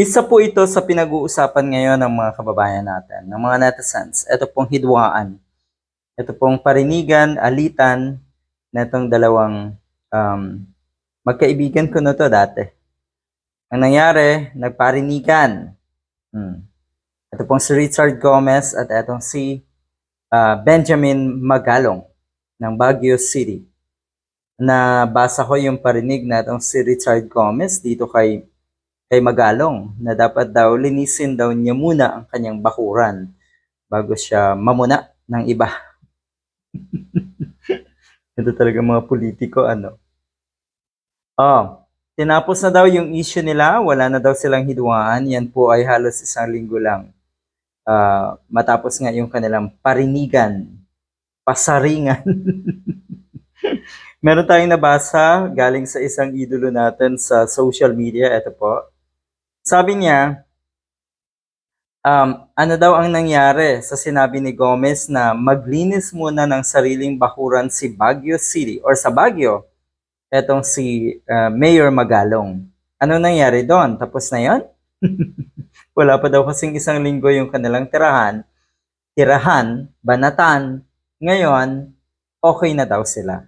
Isa po ito sa pinag-uusapan ngayon ng mga kababayan natin, ng mga netizens. Ito pong hidwaan. Ito pong parinigan, alitan na itong dalawang um, magkaibigan ko na to dati. Ang nangyari, nagparinigan. Hmm. Ito pong si Richard Gomez at itong si ah, Benjamin Magalong ng Baguio City. Nabasa ko yung parinig na itong si Richard Gomez dito kay kay Magalong na dapat daw linisin daw niya muna ang kanyang bakuran bago siya mamuna ng iba. Ito talaga mga politiko, ano. Oh, tinapos na daw yung issue nila, wala na daw silang hidwaan. Yan po ay halos isang linggo lang. Ah, matapos nga yung kanilang parinigan, pasaringan. Meron tayong nabasa galing sa isang idolo natin sa social media. Ito po. Sabi niya, um, ano daw ang nangyari sa sinabi ni Gomez na maglinis muna ng sariling bakuran si Baguio City or sa Baguio, etong si uh, Mayor Magalong. Ano nangyari doon? Tapos na yon? Wala pa daw kasing isang linggo yung kanilang tirahan. Tirahan, banatan. Ngayon, okay na daw sila.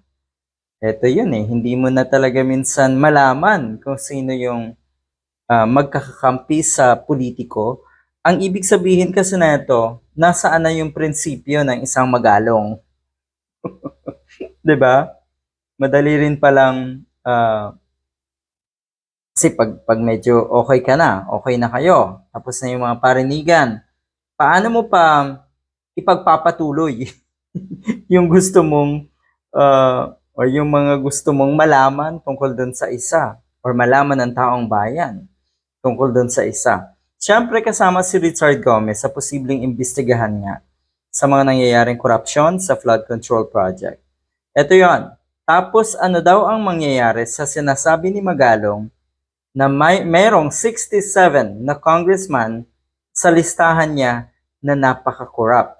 Ito yun eh, hindi mo na talaga minsan malaman kung sino yung ah, magkakakampi sa politiko. Ang ibig sabihin kasi na ito, nasaan na yung prinsipyo ng isang magalong. 'Di ba? Madali rin palang ah, kasi pag, pag medyo okay ka na, okay na kayo, tapos na yung mga parinigan, paano mo pa ipagpapatuloy yung gusto mong ah, or yung mga gusto mong malaman tungkol doon sa isa or malaman ng taong bayan tungkol doon sa isa. Siyempre kasama si Richard Gomez sa posibleng imbestigahan nga sa mga nangyayaring korupsyon sa flood control project. Ito yon. Tapos ano daw ang mangyayari sa sinasabi ni Magalong na may merong 67 na congressman sa listahan niya na napaka-corrupt.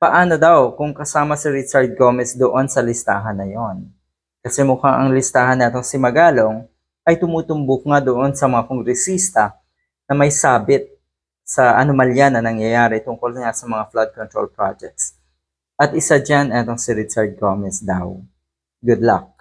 Paano daw kung kasama si Richard Gomez doon sa listahan na yon? Kasi mukhang ang listahan natong si Magalong ay tumutumbok nga doon sa mga kongresista na may sabit sa anomalya na nangyayari tungkol nga sa mga flood control projects. At isa dyan, etong si Richard Gomez daw. Good luck.